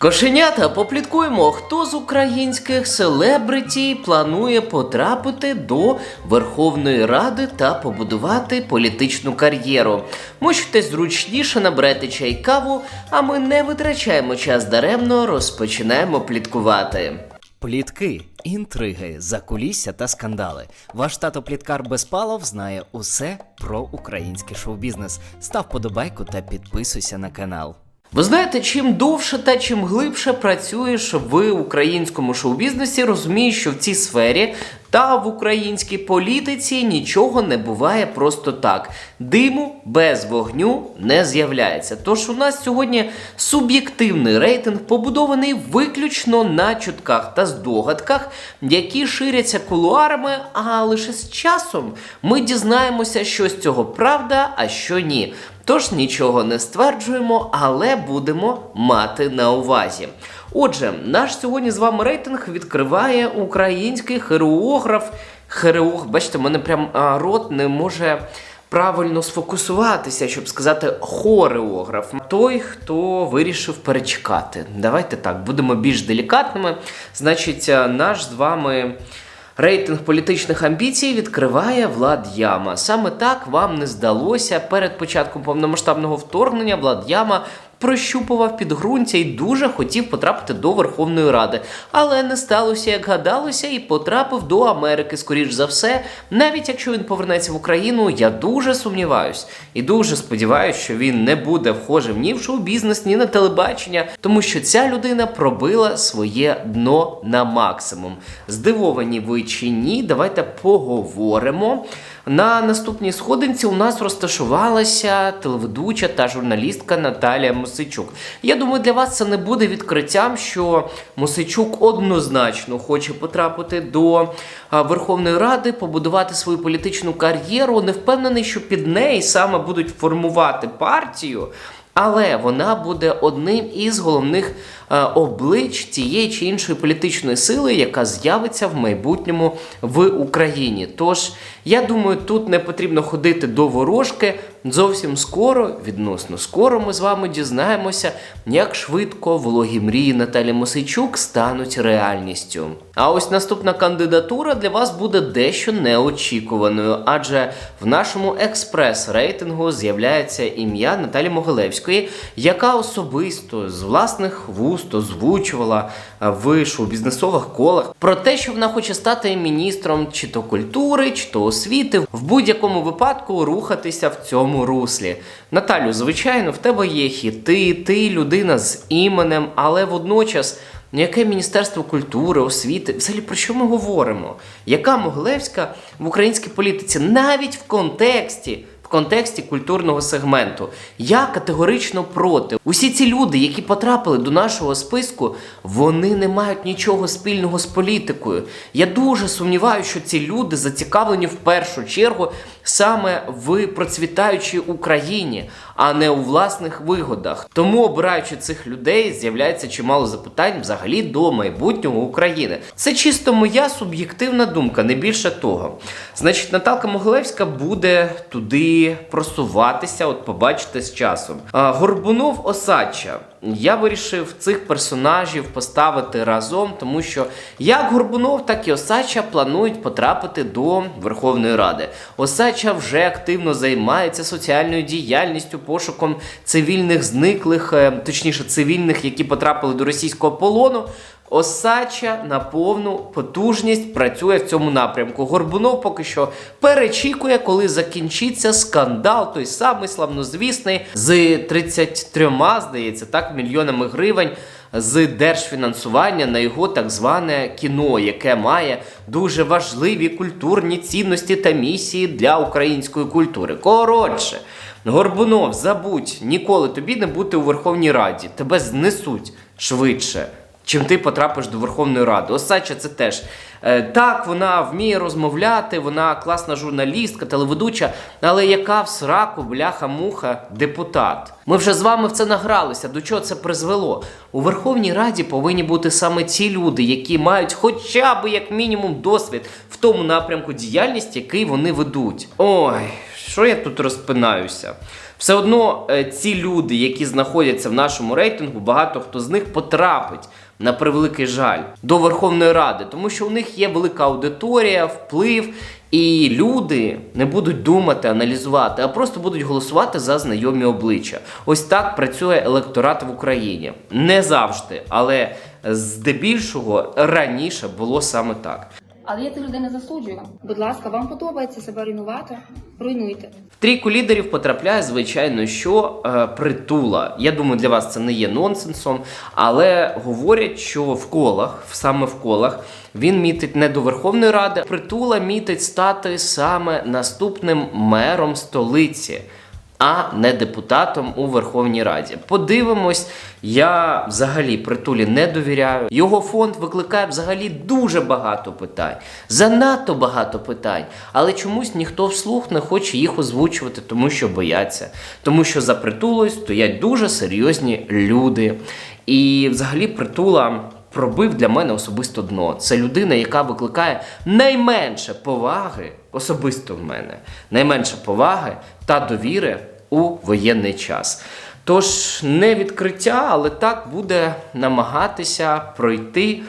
Кошенята, попліткуємо, хто з українських селебриті планує потрапити до Верховної Ради та побудувати політичну кар'єру. Мочтесь зручніше, наберете чай каву, а ми не витрачаємо час даремно, розпочинаємо пліткувати. Плітки, інтриги, закулісся та скандали. Ваш тато Пліткар Безпалов знає усе про український шоу-бізнес. Став подобайку та підписуйся на канал. Ви знаєте, чим довше та чим глибше працюєш в українському шоу-бізнесі, розумієш, що в цій сфері та в українській політиці нічого не буває просто так. Диму без вогню не з'являється. Тож у нас сьогодні суб'єктивний рейтинг побудований виключно на чутках та здогадках, які ширяться кулуарами, а лише з часом ми дізнаємося, що з цього правда, а що ні. Тож нічого не стверджуємо, але будемо мати на увазі. Отже, наш сьогодні з вами рейтинг відкриває український хореограф. Хореог, бачите, мене прям рот не може правильно сфокусуватися, щоб сказати хореограф. Той, хто вирішив перечекати. Давайте так, будемо більш делікатними. Значить, наш з вами. Рейтинг політичних амбіцій відкриває Влад Яма. Саме так вам не здалося перед початком повномасштабного вторгнення. Влад Яма прощупував підґрунтя і дуже хотів потрапити до Верховної Ради, але не сталося, як гадалося, і потрапив до Америки. Скоріш за все, навіть якщо він повернеться в Україну, я дуже сумніваюсь і дуже сподіваюся, що він не буде вхожим ні в шоу-бізнес, ні на телебачення, тому що ця людина пробила своє дно на максимум. Здивовані ви чи ні? Давайте поговоримо. На наступній сходинці у нас розташувалася телеведуча та журналістка Наталія Мосичук. Я думаю, для вас це не буде відкриттям, що Мосичук однозначно хоче потрапити до Верховної Ради, побудувати свою політичну кар'єру. Не впевнений, що під неї саме будуть формувати партію. Але вона буде одним із головних облич тієї чи іншої політичної сили, яка з'явиться в майбутньому в Україні. Тож я думаю, тут не потрібно ходити до ворожки. Зовсім скоро, відносно скоро, ми з вами дізнаємося, як швидко вологі мрії Наталі Мосейчук стануть реальністю. А ось наступна кандидатура для вас буде дещо неочікуваною, адже в нашому експрес-рейтингу з'являється ім'я Наталі Могилевської, яка особисто з власних вуст озвучувала в шоу-бізнесових колах про те, що вона хоче стати міністром чи то культури, чи то освіти, в будь-якому випадку рухатися в цьому руслі. Наталю, звичайно, в тебе є хіти, ти людина з іменем, але водночас. Ну, яке Міністерство культури, освіти? Взагалі про що ми говоримо? Яка Могилевська в українській політиці навіть в контексті, в контексті культурного сегменту? Я категорично проти. Усі ці люди, які потрапили до нашого списку, вони не мають нічого спільного з політикою. Я дуже сумніваюся, що ці люди зацікавлені в першу чергу саме в процвітаючій Україні, а не у власних вигодах. Тому, обираючи цих людей, з'являється чимало запитань взагалі до майбутнього України. Це чисто моя суб'єктивна думка, не більше того. Значить, Наталка Могилевська буде туди просуватися, от побачите з часом. Горбунов Осадча. Я вирішив цих персонажів поставити разом, тому що як Горбунов, так і Осадча планують потрапити до Верховної Ради. Осадча вже активно займається соціальною діяльністю, пошуком цивільних зниклих, е, точніше, цивільних, які потрапили до російського полону. Осача на повну потужність працює в цьому напрямку. Горбунов поки що перечікує, коли закінчиться скандал, той самий славнозвісний з 33, здається, так, мільйонами гривень з держфінансування на його так зване кіно, яке має дуже важливі культурні цінності та місії для української культури. Коротше. Горбунов, забудь, ніколи тобі не бути у Верховній Раді. Тебе знесуть швидше чим ти потрапиш до Верховної Ради. Осадча це теж. Е, так, вона вміє розмовляти, вона класна журналістка, телеведуча, але яка в сраку, бляха-муха, депутат. Ми вже з вами в це награлися. До чого це призвело? У Верховній Раді повинні бути саме ті люди, які мають хоча б як мінімум досвід в тому напрямку діяльності, який вони ведуть. Ой, що я тут розпинаюся? Все одно е, ці люди, які знаходяться в нашому рейтингу, багато хто з них потрапить на превеликий жаль до Верховної Ради, тому що у них є велика аудиторія, вплив, і люди не будуть думати, аналізувати, а просто будуть голосувати за знайомі обличчя. Ось так працює електорат в Україні. Не завжди, але здебільшого раніше було саме так. Але я цих людей не засуджую. Будь ласка, вам подобається себе руйнувати? Руйнуйте. Трійку лідерів потрапляє, звичайно, що е, притула. Я думаю, для вас це не є нонсенсом, але говорять, що в колах, саме в колах, він мітить не до Верховної Ради. Притула мітить стати саме наступним мером столиці. А не депутатом у Верховній Раді. Подивимось, я взагалі притулі не довіряю. Його фонд викликає взагалі дуже багато питань, занадто багато питань. Але чомусь ніхто вслух не хоче їх озвучувати, тому що бояться, тому що за притулою стоять дуже серйозні люди. І взагалі притула пробив для мене особисто дно. Це людина, яка викликає найменше поваги, особисто в мене, найменше поваги та довіри у воєнний час. Тож не відкриття, але так буде намагатися пройти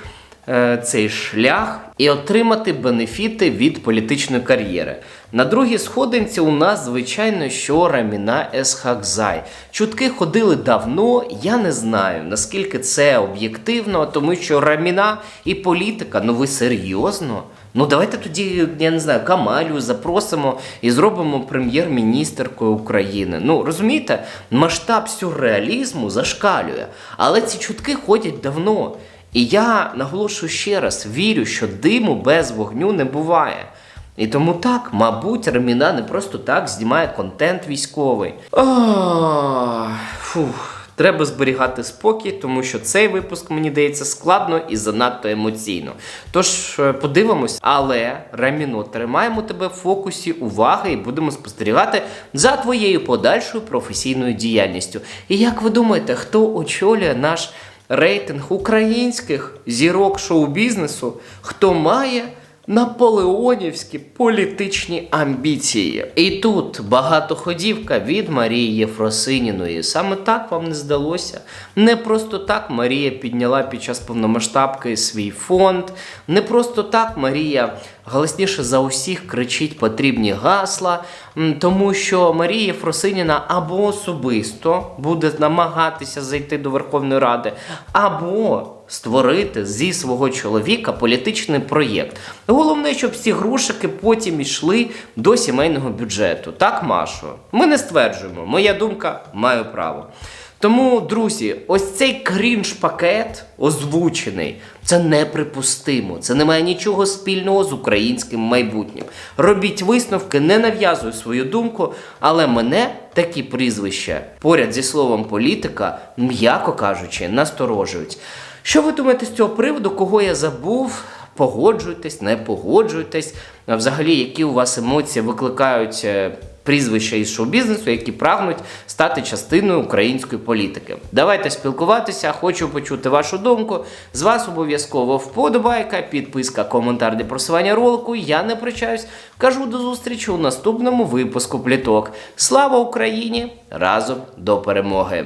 е, цей шлях і отримати бенефіти від політичної кар'єри. На другій сходинці у нас, звичайно, що Раміна Есхакзай. Чутки ходили давно, я не знаю, наскільки це об'єктивно, тому що Раміна і політика, ну ви серйозно? Ну давайте тоді, я не знаю, Камалю запросимо і зробимо прем'єр-міністеркою України. Ну розумієте, масштаб сюрреалізму зашкалює, але ці чутки ходять давно. І я наголошую ще раз: вірю, що диму без вогню не буває. І тому так, мабуть, Реміна не просто так знімає контент військовий. Фух. Треба зберігати спокій, тому що цей випуск мені здається складно і занадто емоційно. Тож е, подивимось, але Реміно, тримаємо тебе в фокусі уваги і будемо спостерігати за твоєю подальшою професійною діяльністю. І як ви думаєте, хто очолює наш рейтинг українських зірок шоу-бізнесу, хто має наполеонівські політичні амбіції. І тут багатоходівка від Марії Єфросиніної. Саме так вам не здалося. Не просто так Марія підняла під час повномасштабки свій фонд. Не просто так Марія голосніше за усіх кричить потрібні гасла, тому що Марія Єфросиніна або особисто буде намагатися зайти до Верховної Ради, або створити зі свого чоловіка політичний проєкт. Головне, щоб ці грошики потім йшли до сімейного бюджету. Так, Машо? Ми не стверджуємо. Моя думка маю право. Тому, друзі, ось цей крінж-пакет озвучений. Це неприпустимо. Це не має нічого спільного з українським майбутнім. Робіть висновки, не нав'язуй свою думку, але мене такі прізвища поряд зі словом політика, м'яко кажучи, насторожують. Що ви думаєте з цього приводу? Кого я забув? Погоджуйтесь, не погоджуйтесь. Взагалі, які у вас емоції викликають е, прізвища із шоу-бізнесу, які прагнуть стати частиною української політики. Давайте спілкуватися, хочу почути вашу думку. З вас обов'язково вподобайка, підписка, коментар для просування ролику. Я не прощаюсь. Кажу до зустрічі у наступному випуску пліток. Слава Україні! Разом до перемоги!